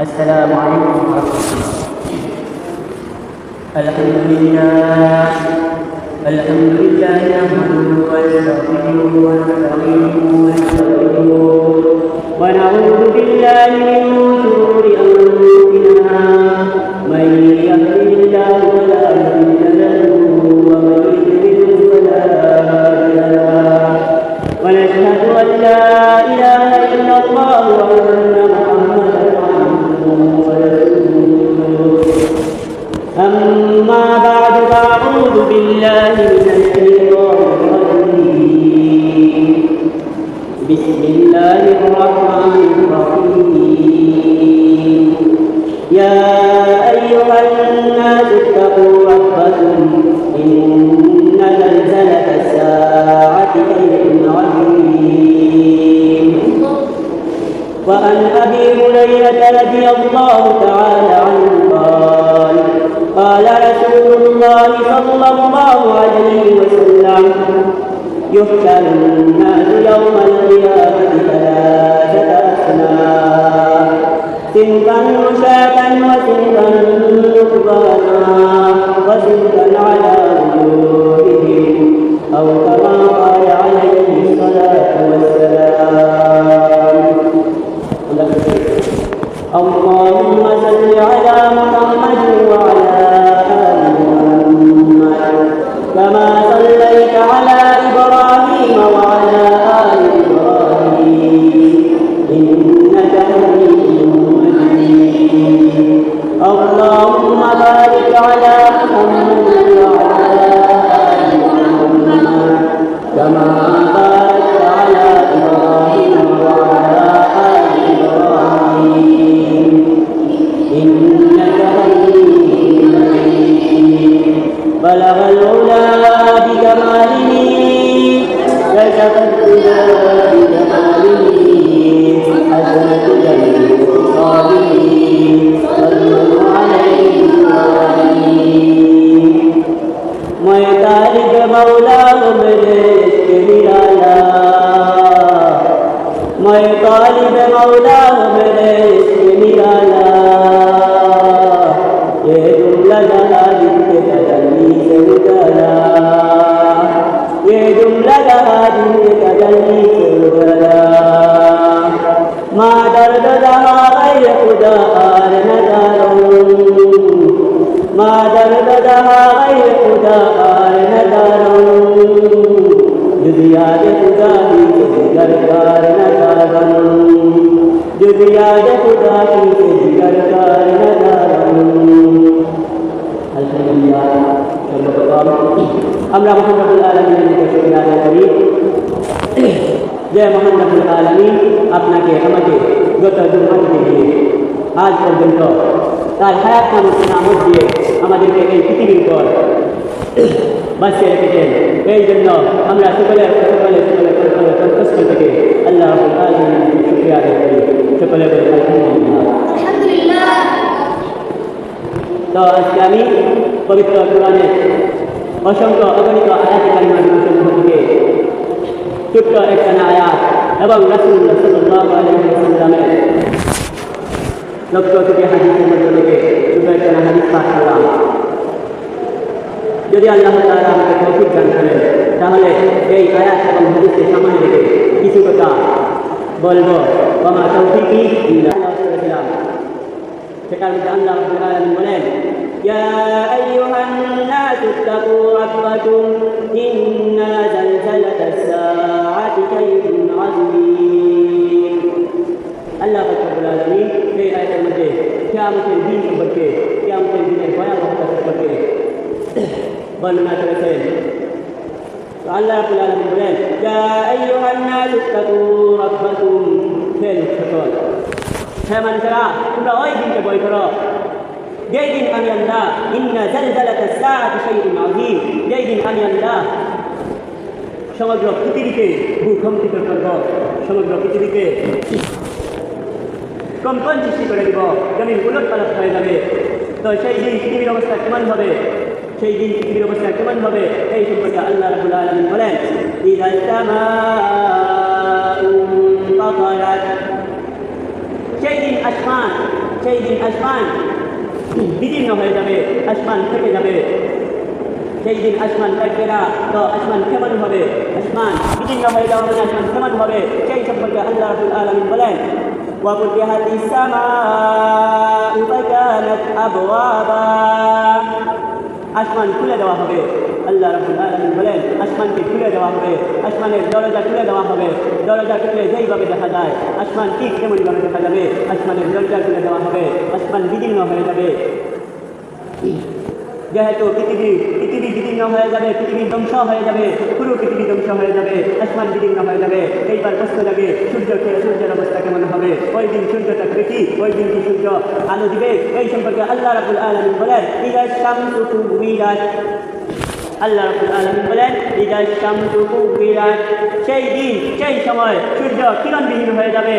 السلام عليكم ورحمة الله الحمد لله. الحمد لله. نحمده ونستغفره ونستعينه ونستغفره ونعوذ بالله من شرور أنفسنا من يهده الله الرجيم بسم الله الرحمن الرحيم. يا أيها اتقوا وعن ابي هريره رضي الله تعالى عنه قال رسول الله صلى الله عليه وسلم يحشر الناس يوم القيامة ثلاثة اسماء صنفا مشاة وصنفا نكبانا وصنفا على وجوههم أو كما قال عليه الصلاة والسلام. اللهم صل على محمد بلغ العلا আমরা মোহাম্মদুল আলমীর নিকট আদায় করি যে মোহাম্মদুল আলমী আপনাকে আমাকে গত দুর্ভাগ্য দিয়ে আজ পর্যন্ত তার হায়াত নামক নামক দিয়ে আমাদেরকে এই পৃথিবীর পর বাঁচিয়ে রেখেছেন এই জন্য আমরা সকলে সকলে সকলে সকলে সন্তুষ্ট থেকে আল্লাহ শুক্রিয়া আদায় করি সকলে বলে আলহামদুলিল্লাহ তো আজকে আমি পবিত্র কোরআনের অসংখ্য অগণিত আয়াত কালিমার সমূহ থেকে ছোট্ট একটা আয়াত এবং রাসুল্লাহ সাল্লাহ আলহিমের লক্ষ থেকে হাদিসের মধ্যে থেকে ছোট একটা হাদিস পাঠ করলাম। যদি আল্লাহ তাআলা আমাকে তৌফিক দান করেন, তাহলে এই আয়াত এবং হাদিসের সামনে রেখে কিছু কথা বলব। বামা তৌফিকি ইল্লা আল্লাহ সেটার মধ্যে বলেন يا أيها الناس اتقوا ربكم إنا زلزلة الساعة كيف عظيم. الله رب العالمين في آية المجيد قيامة الدين بكي قيامة الدين بيان وقت بكي بل ما ترسل. فعلى رب العالمين يا أيها الناس اتقوا ربكم. فين الشيطان همان ترى كنا وايد بوي كرا আমি আল্লাহ, ইন্না জালজালাতা সাআতি শাইউন আযীম যেই দিন আমি আল্লাহ সমগ্র পৃথিবীকে ভূকম্পিত করব, সমগ্র পৃথিবীকে কম্পন সৃষ্টি করে দিব, জমিন উলট পালট হয়ে যাবে। তো সেই দিন পৃথিবীর অবস্থা কেমন হবে? সেই দিন পৃথিবীর অবস্থা কেমন হবে? এই সম্পর্কে আল্লাহ রাবুল আলমিন বলেন সেই দিন আসমান, সেই দিন আসমান বিদীর্ণ হয়ে যাবে আসমান থেকে যাবে সেই দিন আসমান থাকবে না তো আসমান কেমন হবে আসমান বিদীর্ণ হয়ে যাওয়া মানে আসমান কেমন হবে সেই সম্পর্কে আল্লাহ রাবুল আলমিন বলেন وفتحت السماء فكانت أبوابا আসমান খুলে দেওয়া হবে আল্লাহ রাবুল আলমিন বলেন আসমানকে খুলে দেওয়া হবে আসমানের দরজা খুলে দেওয়া হবে দরজা খুলে যেইভাবে দেখা যায় আসমান ঠিক তেমনইভাবে দেখা যাবে আসমানের দরজা খুলে দেওয়া হবে আসমান বিদীর্ণ হয়ে যাবে যেহেতু পৃথিবী পৃথিবী বিদীর্ণ হয়ে যাবে, পৃথিবী ধ্বংস হয়ে যাবে, পুরো পৃথিবী ধ্বংস হয়ে যাবে, আসমান বিদীর্ণ হয়ে যাবে। এইবার প্রশ্ন যাবে সূর্য সূর্যের অবস্থা কেমন হবে? ওই দিন সূর্য থাকবে কি? ওই দিন কি সূর্য আলো দিবে? এই সম্পর্কে আল্লাহ রাবুল আলমিন বলেন আল্লাহ রাবুল আলমিন বলেন সেই দিন, সেই সময় সূর্য কিরণবিহীন হয়ে যাবে।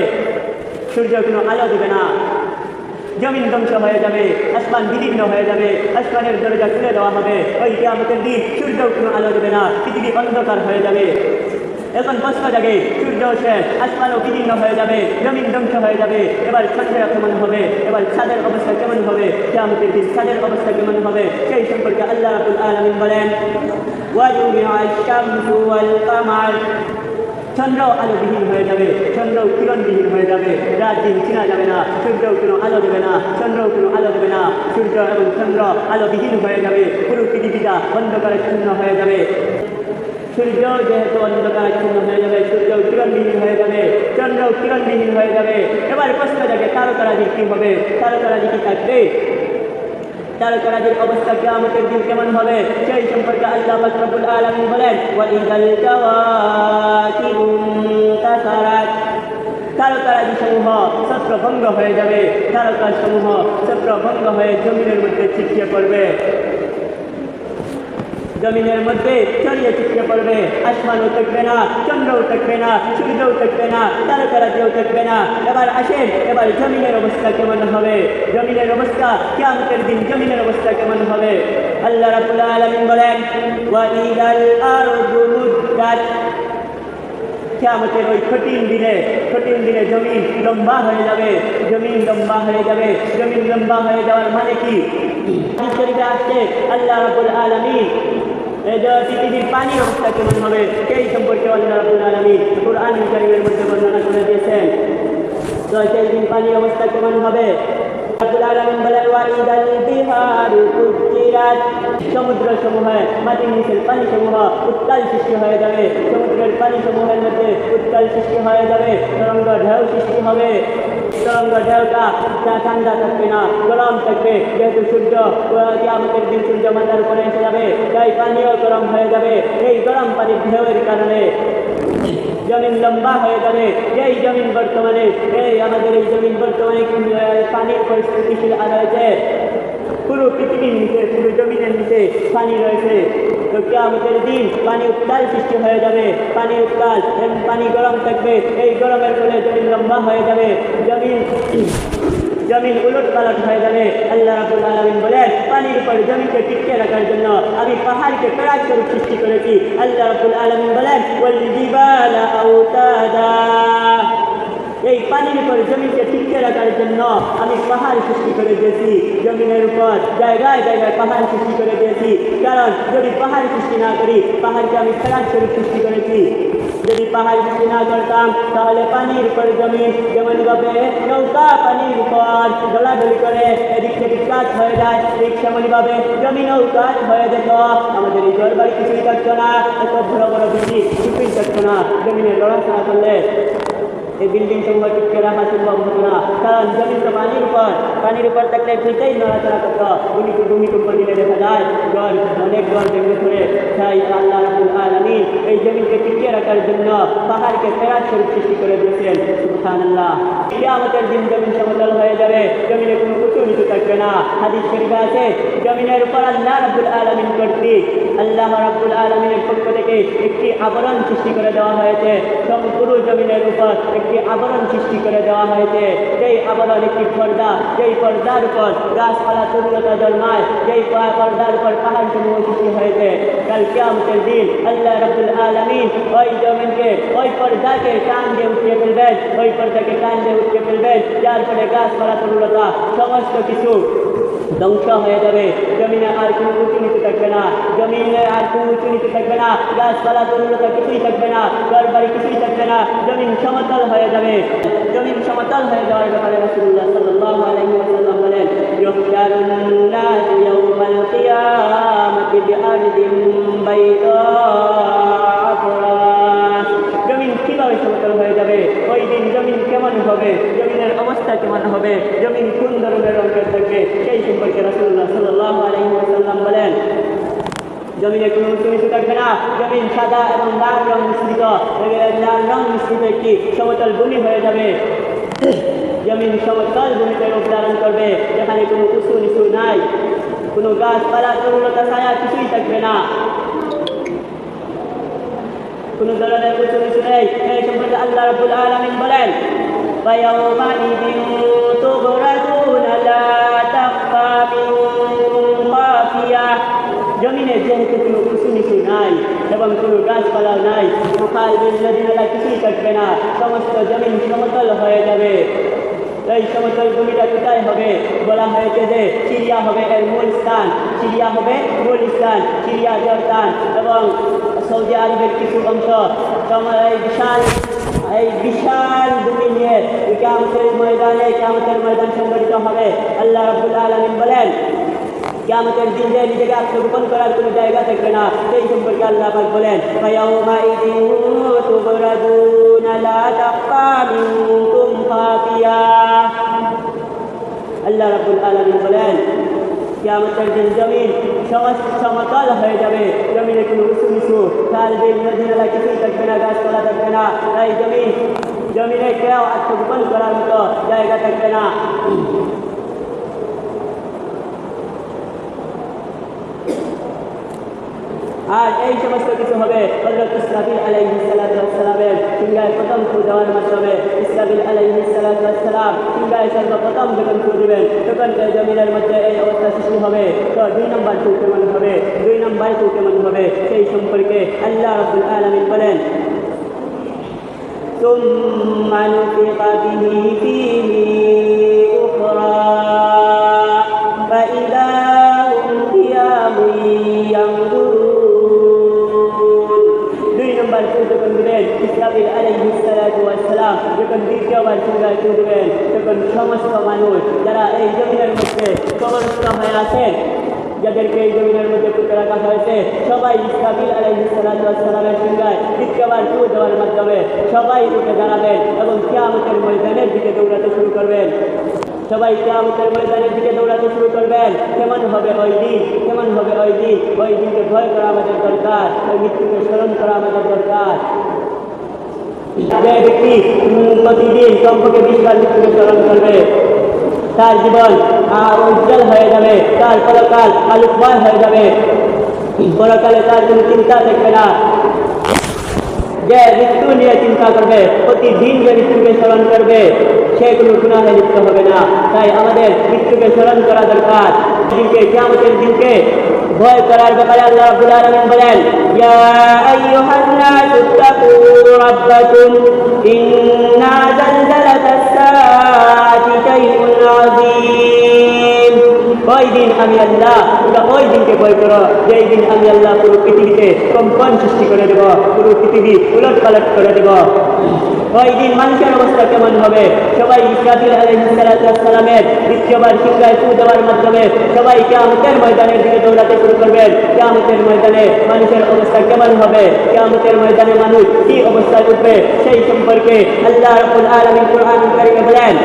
সূর্য কোনো আলো দেবে না। জমিন ধ্বংস হয়ে যাবে আসমান বিদীর্ণ হয়ে যাবে আসমানের দরজা খুলে দেওয়া হবে ওই কেয়ামতের দিন সূর্য কোনো আলো দেবে না পৃথিবী অন্ধকার হয়ে যাবে এখন প্রশ্ন জাগে সূর্য শেষ আসমানও বিদীর্ণ হয়ে যাবে জমিন ধ্বংস হয়ে যাবে এবার চন্দ্রা কেমন হবে এবার ছাদের অবস্থা কেমন হবে কেয়ামতের দিন ছাদের অবস্থা কেমন হবে সেই সম্পর্কে আল্লাহ রাবুল আলমিন বলেন وجمع الشمس والقمر চন্দ্র আলোবিহীন হয়ে যাবে, চন্দ্র কিরণবিহীন হয়ে যাবে রাত দিন চিনা যাবে না, সূর্য কোনো আলো দেবে না, চন্দ্র কোনো আলো দেবে না, সূর্য এবং চন্দ্র আলোবিহীন হয়ে যাবে পুরো পৃথিবীটা অন্ধকারে শূন্য হয়ে যাবে। সূর্য যেহেতু অন্ধকারাচ্ছন্ন হয়ে যাবে, সূর্য কিরণবিহীন হয়ে যাবে, চন্দ্র কিরণবিহীন হয়ে যাবে, এবার প্রশ্ন জাগে তারকারাজি কী হবে? তারকারাজি কি থাকবে? তারকারাজির অবস্থা কেয়ামতের দিন কেমন হবে, সেই সম্পর্কে আল্লাহ রব্বুল আলামিন বলেন ওয়াইদাল কাওয়াকিবু তাসারাত তারকারাজি সমূহ ছত্রভঙ্গ হয়ে যাবে তারকা সমূহ ছত্রভঙ্গ হয়ে জমিনের মধ্যে ছিটিয়ে পড়বে। জমিনের মধ্যে ছড়িয়ে ছিটকে পড়বে আসমানও থাকবে না চন্দ্রও থাকবে না সূর্যও থাকবে না তারকারাজিও থাকবে না এবার আসেন এবার জমিনের অবস্থা কেমন হবে জমিনের অবস্থা কেমতের দিন জমিনের অবস্থা কেমন হবে আল্লাহ রাবুল আলমিন বলেন ওয়াইদাল আরদু মুদ্দাত কেয়ামতের ওই কঠিন দিনে কঠিন দিনে জমিন লম্বা হয়ে যাবে জমিন লম্বা হয়ে যাবে জমিন লম্বা হয়ে যাওয়ার মানে কি শরীফে আসছে আল্লাহ রাবুল আলমী পৃথিবীর পানির অবস্থা কেমন হবে, সেই সম্পর্কে আল্লাহ তো সেই দিন পানির অবস্থা কেমন হবে। রাব্বুল আলামিন বলেন ওয়াইদাল বিহারু ফুজ্জিরাত সমুদ্র সমূহে মাটির নিচের পানি সমূহ উত্তাল সৃষ্টি হয়ে যাবে। সমুদ্রের পানি সমূহের মধ্যে উত্তাল সৃষ্টি হয়ে যাবে। তরঙ্গ ঢেউ সৃষ্টি হবে। তরঙ্গ ঢেউটা তা ঠান্ডা থাকবে না গরম থাকবে যেহেতু সূর্য আমাদের দিন সূর্য মাথার উপরে এসে যাবে তাই পানিও গরম হয়ে যাবে এই গরম পানির ঢেউয়ের কারণে জমিন লম্বা হয়ে যাবে এই জমিন বর্তমানে, এই আমাদের এই জমিন বর্তমানে পানির পরিস্থিতিশীল রয়েছে পুরো পৃথিবীর নিচে, পুরো জমিনের নিচে পানি রয়েছে। তো কেয়ামতের দিন পানি উত্তাল সৃষ্টি হয়ে যাবে। পানি উত্তাল পানি গরম থাকবে। এই গরমের ফলে জমিন লম্বা হয়ে যাবে। জমিন জমিন উলট পালট হয়ে যাবে। আল্লাহ রাবুল আলমিন বলেন, পানির উপর জমিকে টিকিয়ে রাখার জন্য আমি পাহাড়কে প্রায় স্বরূপ সৃষ্টি করেছি। আল্লাহ রাবুল আলমিন বলেন এই পানির উপর জমিকে টিকিয়ে রাখার জন্য আমি পাহাড় সৃষ্টি করে দিয়েছি। জমিনের উপর জায়গায় জায়গায় পাহাড় সৃষ্টি করে দিয়েছি। কারণ যদি পাহাড় সৃষ্টি না করি, পাহাড়কে আমি ফেরার স্বরূপ সৃষ্টি করেছি। যদি পাহাড় সৃষ্টি না করতাম, তাহলে পানির উপর জমিন যেমনভাবে নৌকা পানির উপর দলাদলি করে এদিক থেকে কাজ হয়ে যায়, ঠিক সেমনভাবে জমিনও কাজ হয়ে যেত। আমাদের এই বাড়ি কিছুই থাকতো না, এত বড় বড় বিল্ডিং কিছুই থাকতো না। জমিনে লড়াচড়া করলে এই বিল্ডিং সমূহ টিকে রাখা সম্ভব হতো না। কারণ জমিন তো পানির উপর পানির উপর থাকলে ফিতেই নড়াচড়া করতো ভূমিকম্প ভূমিকম্প দিলে দেখা যায়, জল অনেক জল ভেঙে পড়ে। তাই আল্লাহ আলমিন এই জমিনকে টিকিয়ে রাখার জন্য পাহাড়কে ফেরার স্বরূপ সৃষ্টি করে দিয়েছেন। সুবহান আল্লাহ আমাদের দিন জমিন সমতল হয়ে যাবে। জমিনে কোনো উঁচু নিচু থাকবে না। হাদিস শরীফে আছে, জমিনের উপর আল্লাহ রাবুল আলমিন কর্তৃক আল্লাহ রাবুল আলমিনের পক্ষ থেকে একটি আবরণ সৃষ্টি করে দেওয়া হয়েছে। সব জমিনের উপর একটি একটি আবরণ সৃষ্টি করে দেওয়া হয়েছে। যেই আবরণ একটি পর্দা। যেই পর্দার উপর গাছপালা তরুলতা জন্মায়। যেই পা- পর্দার উপর পাহাড় সমূহ সৃষ্টি হয়েছে। কাল কিয়ামতের দিন আল্লাহ রাব্বুল আলামিন ওই জমিনকে, ওই পর্দাকে টান দিয়ে উঠিয়ে ফেলবেন। ওই পর্দাকে টান দিয়ে উঠিয়ে ফেলবেন। যার ফলে গাছপালা তরুলতা সমস্ত কিছু ধ্বংস হয়ে যাবে। জমিনে আর কোনো উঁচু নিচু থাকবে না। জমিনে আর কোনো উঁচু নিচু থাকবে না। গাছপালা তরুলতা কিছুই থাকবে না। ঘর বাড়ি কিছুই থাকবে না। জমিন সমতল হয়ে যাবে। জমিন সমতল হয়ে যাওয়ার ব্যাপারে রাসূলুল্লাহ সাল্লাল্লাহু আলাইহি ওয়াসাল্লাম বলেন। জমিন কীভাবে সমতল হয়ে যাবে? ওই দিন জমিন কেমন হবে? অবস্থা কেমন হবে। জমিন কোন ধরনের রঙের থাকবে, সেই সম্পর্কে রাসূলুল্লাহ সাল্লাল্লাহু আলাইহি ওয়াসাল্লাম বলেন, জমিনে কোনো উঁচু নিচু থাকবে না, জমিন সাদা এবং লাল রং মিশ্রিত। লাল রং মিশ্রিত একটি সমতল ভূমি হয়ে যাবে। জমিন সমতল ভূমিতে রূপ ধারণ করবে, যেখানে কোনো উঁচু নিচু নাই। কোনো গাছপালা তরুলতা ছায়া কিছুই থাকবে না। কোনো ধরনের উঁচু নিচু নেই। এই সম্পর্কে আল্লাহ রাব্বুল আলামিন বলেন فيومئذ تبرزون لا تخفى منكم خافية জমিনে যেহেতু কোনো উঁচু নিচু নাই এবং কোনো গাছপালা নাই সকাল নদীনালা কিছুই থাকবে না সমস্ত জমিন সমতল হয়ে যাবে এই সমতল জমিটা কোথায় হবে বলা হয়েছে যে সিরিয়া হবে এর মূল স্থান সিরিয়া হবে মূল স্থান সিরিয়া জর্দান এবং সৌদি আরবের কিছু অংশ সময় এই বিশাল এই বিশাল ভূমি নিয়ে কিয়ামতের ময়দানে কিয়ামতের ময়দান সংগঠিত হবে আল্লাহ রাব্বুল আলামিন বলেন কিয়ামতের দিন যে নিজেকে আত্মগোপন করার কোনো জায়গা থাকবে না সেই সম্পর্কে আল্লাহ পাক বলেন ফায়াউমা ইদিন তুবরাদুন লা তাকফা মিনকুম ফাকিয়া আল্লাহ রাব্বুল আলামিন বলেন কিয়ামতের দিন জমিন সমস্ত সমতল হয়ে যাবে জমিনে কোনো উঁচু নিচু খাল বিল নদী নালা কিছুই থাকবে না গাছপালা থাকবে না তাই জমিন জমিনে কেউ আত্মগোপন করার মতো জায়গা থাকবে না আর এই সমস্ত কিছু হবে হজরত ইসরাফিল আলাইহি সালামের সিংহায় প্রথম ফু দেওয়ার মাধ্যমে ইসরাফিল আলাইহি সালাম সিংহায় সর্বপ্রথম যখন ফু দিবেন তখন এই জমিনের মধ্যে এই অবস্থা সৃষ্টি হবে তো দুই নম্বর ফু কেমন হবে দুই নম্বর ফু কেমন হবে সেই সম্পর্কে আল্লাহ রবুল আলমিন বলেন ثم نفخ به فيه কবরস্থ হয়ে আছেন। যাদেরকে এই জমিনের মধ্যে পুঁতে রাখা হয়েছে, সবাই ইসরাফিল আলাইহিস সালাতু ওয়াস সালামের সঙ্গে দ্বিতীয়বার চু দেওয়ার মাধ্যমে সবাই উঠে দাঁড়াবেন এবং কিয়ামতের ময়দানের দিকে দৌড়াতে শুরু করবেন। সবাই কিয়ামতের ময়দানের দিকে দৌড়াতে শুরু করবেন। কেমন হবে ওই দিন? কেমন হবে ওই দিন? ওই দিনকে ভয় করা আমাদের দরকার। ওই মৃত্যুকে স্মরণ করা আমাদের দরকার। যে ব্যক্তি প্রতিদিন কমপক্ষে বিশ বার মৃত্যুকে স্মরণ করবে। তার জীবন আহ, উজ্জ্বল হয়ে যাবে। তার পরকাল আলোকময় হয়ে যাবে। পরকালে তার কোনো চিন্তা থাকবে না। যে মৃত্যু নিয়ে চিন্তা করবে প্রতিদিন যে মৃত্যুকে স্মরণ করবে সে কোনো গুণাহে লিপ্ত হবে না। তাই আমাদের মৃত্যুকে স্মরণ করা দরকার। দিনকে কেমন দিনকে ভয় করার ব্যাপারে আল্লাহ রাব্বুল আলামিন বলেন ইয়া আইয়ুহান নাসু তাকু রাব্বাকুম ইন্না জালজালাতাস সাআতি শাইউন আযীম ওই দিন আমি আল্লাহ? তোমরা ওই দিনকে ভয় করো। যেই দিন আমি আল্লাহ পুরো পৃথিবীতে কম্পন সৃষ্টি করে দেব, পুরো পৃথিবী উলট পালট করে দেব। ওই দিন মানুষের অবস্থা কেমন হবে? সবাই ইসরাফিল আলহিসালামের দ্বিতীয়বার সিংহায় ফু দেওয়ার মাধ্যমে সবাই কেয়ামতের ময়দানের দিকে দৌড়াতে শুরু করবেন। কেয়ামতের ময়দানে মানুষের অবস্থা কেমন হবে? কেয়ামতের ময়দানে মানুষ কি অবস্থায় উঠবে? সেই সম্পর্কে আল্লাহ রবুল আলমিন কোরআন কারিমে বলেন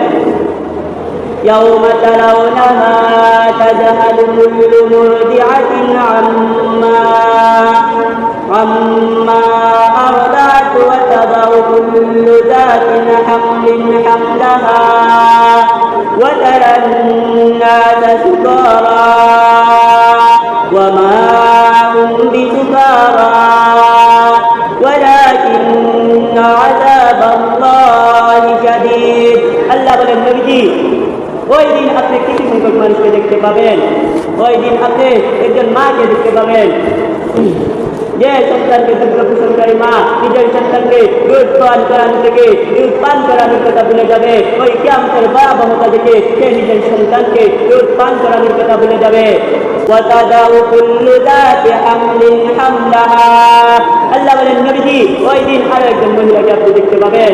يوم ترونها تذهل كل مرضعة عما عما أرضعت وتضع كل ذات حمل حملها وترى الناس سكارى ওই দিন আপনি কিছু সংখ্যক মানুষকে দেখতে পাবেন। ওই দিন আপনি একজন মাকে দেখতে পাবেন। যে সন্তানকে দুগ্ধ পোষণকারী মা, নিজের সন্তানকে দুধ পান করানো থেকে, দুধ পান করানোর কথা ভুলে যাবে। ওই ক্যাম্পের ভয়াবহতা দেখে সে নিজের সন্তানকে দুধ পান করানোর কথা ভুলে যাবে। আল্লাহ বলেন, নবীজি, ওই দিন আরও একজন মহিলাকে আপনি দেখতে পাবেন।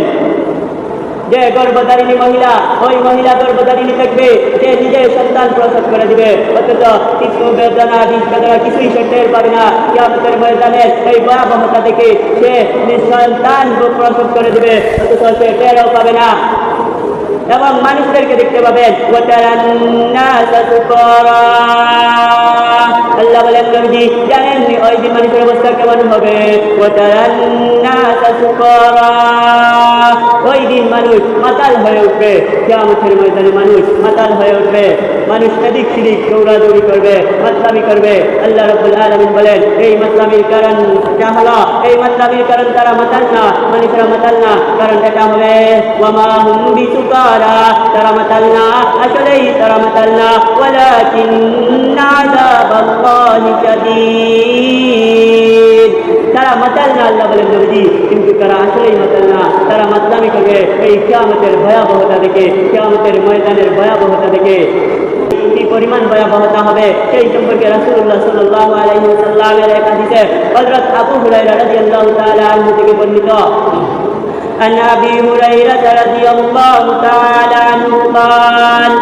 যে গর্ভধারিণী মহিলা, ওই মহিলা গর্ভধারিণী থাকবে যে নিজের সন্তান প্রসব করে দিবে। অথচ কিছু বেদনা, বিষ বেদনা কিছুই সে টের পাবে না। কেমতের ময়দানে এই ভয়াবহতা দেখে সে নিজ সন্তান প্রসব করে দিবে, অথচ সে টেরও পাবে না। এবং মানুষদেরকে দেখতে পাবেন আল্লাহ বলেন, নবীজি, জানেন ওই দিন মানুষের অবস্থা কেমন হবে? ওই দিন মানুষ মাতাল হয়ে উঠবে। কেমতের ময়দানে মানুষ মাতাল হয়ে উঠবে। মানুষ এদিক সেদিক দৌড়াদৌড়ি করবে, মাতলামি করবে। আল্লাহ রব্বুল আলমিন বলেন, এই মাতলামির কারণ যা হলো, এই মাতলামির কারণ তারা মাতাল না, মানুষেরা মাতাল না। কারণ এটা হবে, ওয়ামা হুম বিসুকারা, তারা মাতাল না। আসলেই তারা মাতাল না। ওয়ালাকিন আযাবাল্লাহি। শাদীদ তারা মাতাল না, আল্লাহ বলেন, নবীজি, কিন্তু তারা আসলেই মাতাল না। তারা মাতলামি করবে এই কিয়ামতের ভয়াবহতা দেখে, কিয়ামতের ময়দানের ভয়াবহতা দেখে। কি পরিমাণ ভয়াবহতা হবে, সেই সম্পর্কে রাসূলুল্লাহ সাল্লাল্লাহু আলাইহি ওয়াসাল্লামের এক হাদিসে হযরত আবু রাদিয়াল্লাহু তাআলা আনহু থেকে বর্ণিত। عن أبي هريرة رضي الله تعالى عنه قال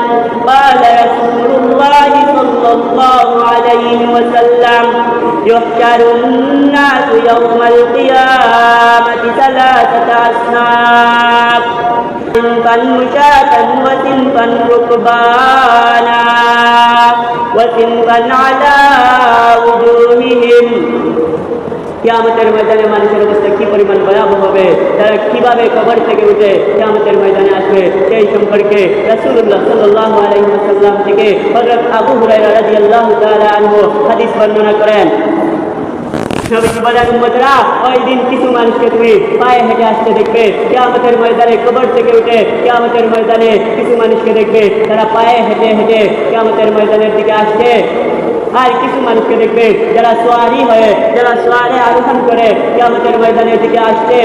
قال رسول الله صلى الله عليه وسلم يحشر الناس يوم القيامة ثلاثة أصناف. صنفا مشاة وصنفا ركبانا وصنفا على وجوههم কিয়ামতের ময়দানে মানুষের অবস্থা কি পরিমাণ ভয়াবহ হবে তারা কিভাবে কবর থেকে উঠে কিয়ামতের ময়দানে আসবে সেই সম্পর্কে রাসূলুল্লাহ সাল্লাল্লাহু আলাইহি ওয়াসাল্লাম থেকে হযরত আবু হুরায়রা রাদিয়াল্লাহু তাআলা আনহু হাদিস বর্ণনা করেন নবীজি বলেন উম্মতরা ওই দিন কিছু মানুষকে তুমি পায়ে হেঁটে আসতে দেখবে। কিয়ামতের ময়দানে, কবর থেকে উঠে কিয়ামতের ময়দানে কিছু মানুষকে দেখবে। তারা পায়ে হেঁটে হেঁটে কিয়ামতের ময়দানের দিকে আসছে। আর কিছু মানুষকে দেখবে যারা সোয়ারি হয়ে, যারা সোয়ারে আরোহণ করে কিয়ামতের ময়দানের দিকে আসছে।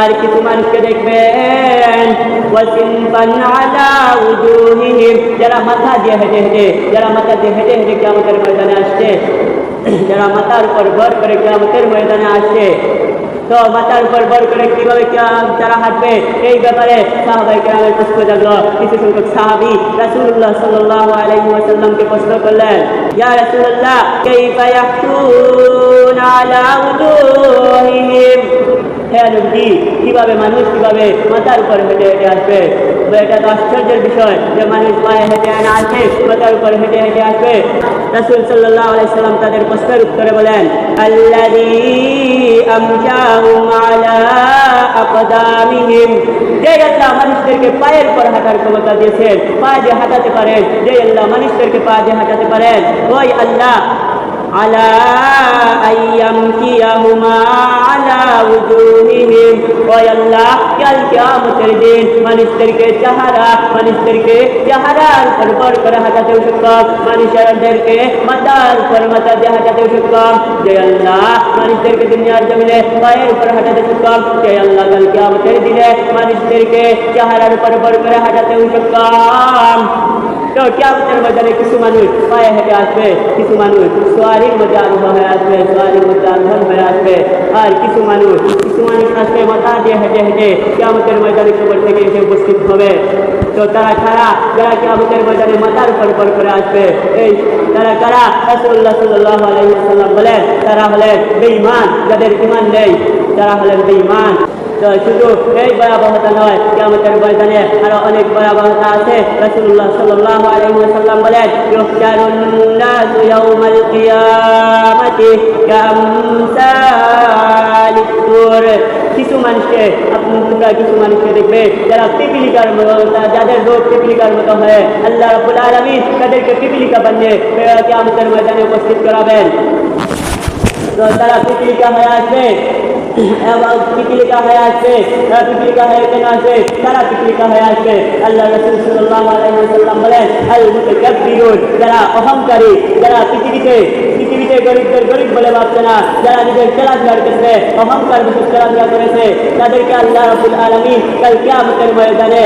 আর কিছু মানুষকে দেখবেন ওয়াসিনফান আলা উজুহিহিম, যারা মাথা দিয়ে হেঁটে হেঁটে, যারা মাথা দিয়ে হেঁটে হেঁটে কিয়ামতের ময়দানে আসছে। যারা মাথার উপর ভর করে কিয়ামতের ময়দানে আসে, তো মাথার উপর ভর করে কীভাবে যারা হাঁটবে, এই ব্যাপারে সাহাবাই কেরামের প্রশ্ন জাগলো। কিছু সংখ্যক সাহাবি রাসুল্লাহ সাল্লাহ আলাইহি ওয়াসাল্লামকে প্রশ্ন করলেন, ইয়া রাসুল্লাহ কাইফা ইয়াহতুনা আলা উজুহিহিম হে নবী কীভাবে মানুষ কীভাবে মাথার উপর হেঁটে হেঁটে আসবে? এটা তো আশ্চর্যের বিষয় যে মানুষ পায়ে হেঁটে হেঁটে আসে, মাথার উপর হেঁটে হেঁটে আসবে। রাসূল সাল্লাল্লাহু আলাইহি সাল্লাম তাদের প্রশ্নের উত্তরে বলেন যে আল্লাহ মানুষদেরকে পায়ের উপর হাঁটার ক্ষমতা দিয়েছেন, পা দিয়ে হাঁটাতে পারেন, যে আল্লাহ মানুষদেরকে পা দিয়ে হাঁটাতে পারেন, ওই আল্লাহ على أن يمشيهما على وجوههم ويلا কাল কিয়ামতের দিন মানুষদেরকে চেহারা মানুষদেরকে চেহারার উপর বর করে হাঁটাতেও সক্ষম মানুষদেরকে মাথার উপর মাথা দিয়ে হাঁটাতেও সক্ষম যে আল্লাহ মানুষদেরকে দুনিয়ার জমিনে পায়ের উপর হাঁটাতে সক্ষম যে আল্লাহ কাল কিয়ামতের দিনে মানুষদেরকে চেহারার উপর বর করে হাঁটাতেও সক্ষম তো কিয়ামতের ময়দানে কিছু মানুষ পায়ে হেঁটে আসবে কিছু মানুষ সোয়ারির মধ্যে আরোহ হয়ে আসবে সোয়ারির মধ্যে আরোহণ হয়ে আসবে আর কিছু মানুষ কিছু মানুষ আসবে মাথা দিয়ে হেঁটে হেঁটে কিয়ামতের ময়দানে কবর থেকে এসে উপস্থিত হবে তো তারা কারা যারা কিয়ামতের ময়দানে মাথার উপর উপর করে আসবে এই তারা কারা রাসূলুল্লাহ সাল্লাল্লাহু আলাইহি ওয়াসাল্লাম বলেন তারা হলেন বেঈমান যাদের ঈমান নেই তারা হলেন বেঈমান তো শুধু এই ভয়াবহতা নয় কিয়ামতের ময়দানে আরও অনেক ভয়াবহতা আছে রাসূলুল্লাহ সাল্লাল্লাহু আলাইহি ওয়াসাল্লাম বলেন ইউহশারুন নাসু ইয়াউমাল কিয়ামাতি কামসালিত তুর কিছু মানুষকে আপনি তোমরা কিছু মানুষকে দেখবে যারা পিপিলিকার মতো যাদের রোগ পিপিলিকার মতো হয় আল্লাহ রাব্বুল আলামিন তাদেরকে পিপিলিকা বানিয়ে কিয়ামতের ময়দানে উপস্থিত করাবেন তো তারা পিপিলিকা হয়ে আসবে এবং পিপিলিকা হয়ে আসবে তারা পিপিলিকা হয়ে কেন আসবে তারা পিপিলিকা হয়ে আসবে আল্লাহ রসুল সাল্লাল্লাহু আলাইহি ওয়াসাল্লাম বলেন আল মুতাকাব্বিরুন যারা অহংকারী, যারা পৃথিবীতে পৃথিবীতে গরিবদের গরিব বলে ভাবছে না, যারা নিজের খেলাধুলার ক্ষেত্রে অহংকার বিশেষ খেলাধুলা করেছে, তাদেরকে আল্লাহ রবুল আলমী কাল কিয়ামতের ময়দানে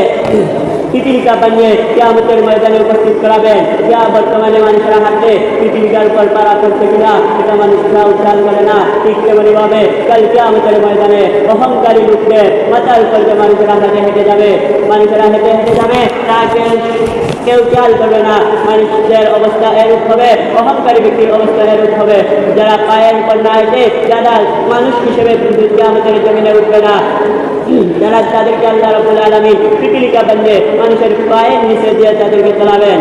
পিপিলিকা বানিয়ে কিয়ামতের ময়দানে উপস্থিত করাবেন যা বর্তমানে মানুষেরা হাঁটলে পিপিলিকার উপর পাড়া করছে কিনা এটা মানুষরা উদ্ধার করে না ঠিক তেমনি ভাবে কাল কিয়ামতের ময়দানে অহংকারী লোককে মাথার উপর যে মানুষেরা হেঁটে হেঁটে যাবে মানুষেরা হেঁটে হেঁটে যাবে তাকে কেউ খেয়াল করবে না, মানুষদের অবস্থা এরূপ হবে, অহংকারী ব্যক্তির অবস্থা এরূপ হবে। যারা উপর না হেঁটে যারা মানুষ হিসেবে আমাদের জমিনে উঠবে না। যারা তাদেরকে আল্লাহ রবুল আলমী পিপিলিকা বন্ধে মানুষের পায়ের নিচে দিয়ে তাদেরকে চালাবেন।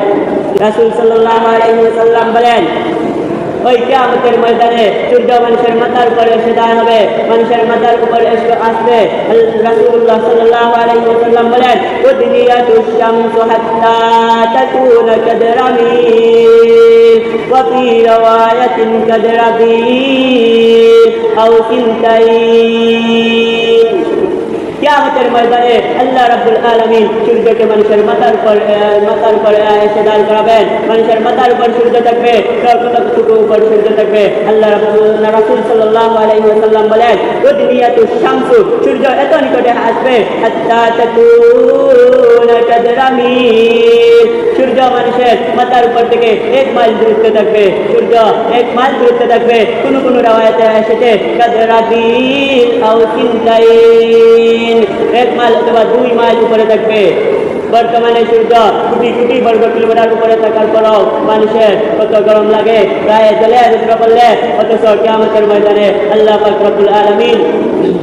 রাসুল সাল্লাহ আলাইসাল্লাম বলেন ওই কেয়ামতের ময়দানে সূর্য মানুষের মাথার উপরে এসে দাঁড় হবে মানুষের মাথার উপরে এসে আসবে। রাসূলুল্লাহ সাল্লাল্লাহু আলাইহি ওয়াসাল্লাম বলেন উদনিয়াতু শামসু হাত্তা তাকুনা কাদরামিল ওয়া ফি রাওয়ায়াতিন কাদরাবিল আও সিনতাইন কিয়ামতের ময়দানে আল্লাহ রাব্বুল আলামিন সূর্যকে মানুষের মাথার উপর মাথার উপর এসে দাঁড় করাবেন। মানুষের মাথার উপর সূর্য থাকবে কতটুকু উপর সূর্য থাকবে। আল্লাহ রাব্বুল, রাসূল সাল্লাল্লাহু আলাইহি ওয়াসাল্লাম বলেন উদনিয়াতু শামসু সূর্য এত নিকটে আসবে সূর্য মানুষের মাথার উপর থেকে এক মাইল দূরত্বে থাকবে। সূর্য এক মাইল দূরত্বে থাকবে। কোন কোন রাওয়ায়াতে এসেছে কাদরাবিল আও চিন্তাইন এক মাইল অথবা দুই মাইল উপরে থাকবে বর্তমানে সূর্য কোটি কোটি বর্গ কিলোমিটার উপরে থাকার পরও মানুষের কত গরম লাগে গায়ে জলে রুদ্র করলে অথচ কেমতের ময়দানে আল্লাহ ফকরবুল আলমিন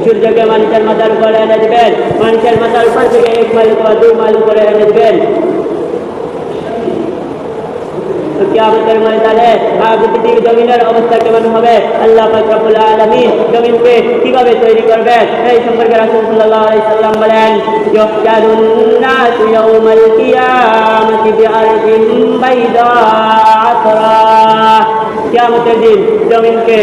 সূর্যকে মানুষের মাথার উপরে এনে দেবেন মানুষের মাথার উপর থেকে এক মাইল অথবা দুই মাইল উপরে এনে দেবেন তো কিয়ামতের কেমন দিন জমিনকে